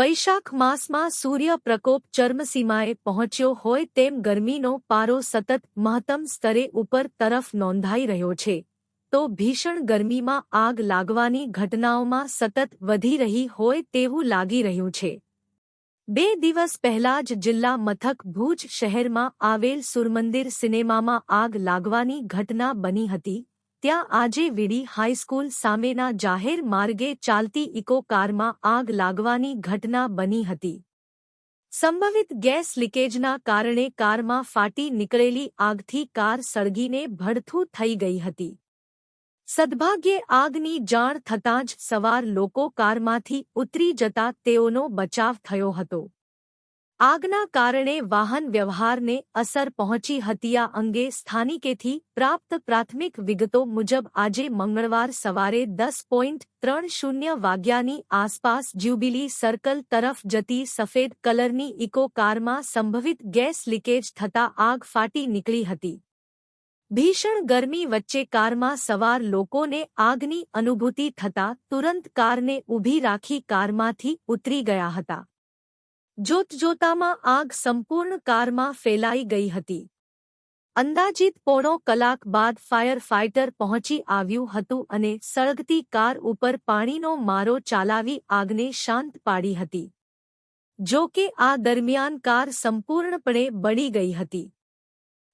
વૈશાખ માસમાં સૂર્ય પ્રકોપ ચર્મસીમાએ પહોંચ્યો હોય તેમ ગરમીનો પારો સતત મહત્તમ સ્તરે ઉપર તરફ નોંધાઈ રહ્યો છે. તો ભીષણ ગરમીમાં આગ લાગવાની ઘટનાઓમાં સતત વધી રહી હોય તેવું લાગી રહ્યું છે. બે દિવસ પહેલા જ જિલ્લા મથક ભુજ શહેરમાં આવેલ સુરમંદિર સિનેમામાં આગ લાગવાની ઘટના બની હતી. ત્યાં આજે વીડી હાઈસ્કૂલ સામેના જાહેર માર્ગે ચાલતી ઇકો કારમાં આગ લાગવાની ઘટના બની હતી. સંભવિત ગેસ લીકેજના કારણે કારમાં ફાટી નીકળેલી આગથી કાર સળગીને ભડથું થઈ ગઈ હતી. સદભાગ્યે આગની જાણ થતાં જ સવાર લોકો કારમાંથી ઉતરી જતા તેઓનો બચાવ થયો હતો. આગના કારણે વાહન વ્યવહારને અસર પહોંચી હતી આ અંગે સ્થાનિકેથી પ્રાપ્ત પ્રાથમિક વિગતો મુજબ આજે મંગળવાર સવારે દસ પોઈન્ટ ત્રણ શૂન્ય વાગ્યાની આસપાસ જ્યુબિલી સર્કલ તરફ જતી સફેદ કલરની ઇકો કારમાં સંભવિત ગેસ લીકેજ થતા આગ ફાટી નીકળી હતી. ભીષણ ગરમી વચ્ચે કારમાં સવાર લોકોને આગની અનુભૂતિ થતા તુરંત કારને ઊભી રાખી કારમાંથી ઉતરી ગયા હતા. જોતજોતામાં આગ સંપૂર્ણ કારમાં ફેલાઈ ગઈ હતી. અંદાજિત પોણો કલાક બાદ ફાયર ફાઇટર પહોંચી આવ્યું હતું અને સળગતી કાર ઉપર પાણીનો મારો ચાલાવી આગને શાંત પાડી હતી. જો કે આ દરમિયાન કાર સંપૂર્ણપણે બળી ગઈ હતી.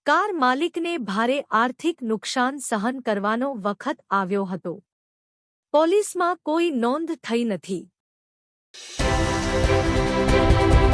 કાર માલિકને ભારે આર્થિક નુકસાન સહન કરવાનો વખત આવ્યો હતો. પોલીસમાં કોઈ નોંધ થઈ નથી. Música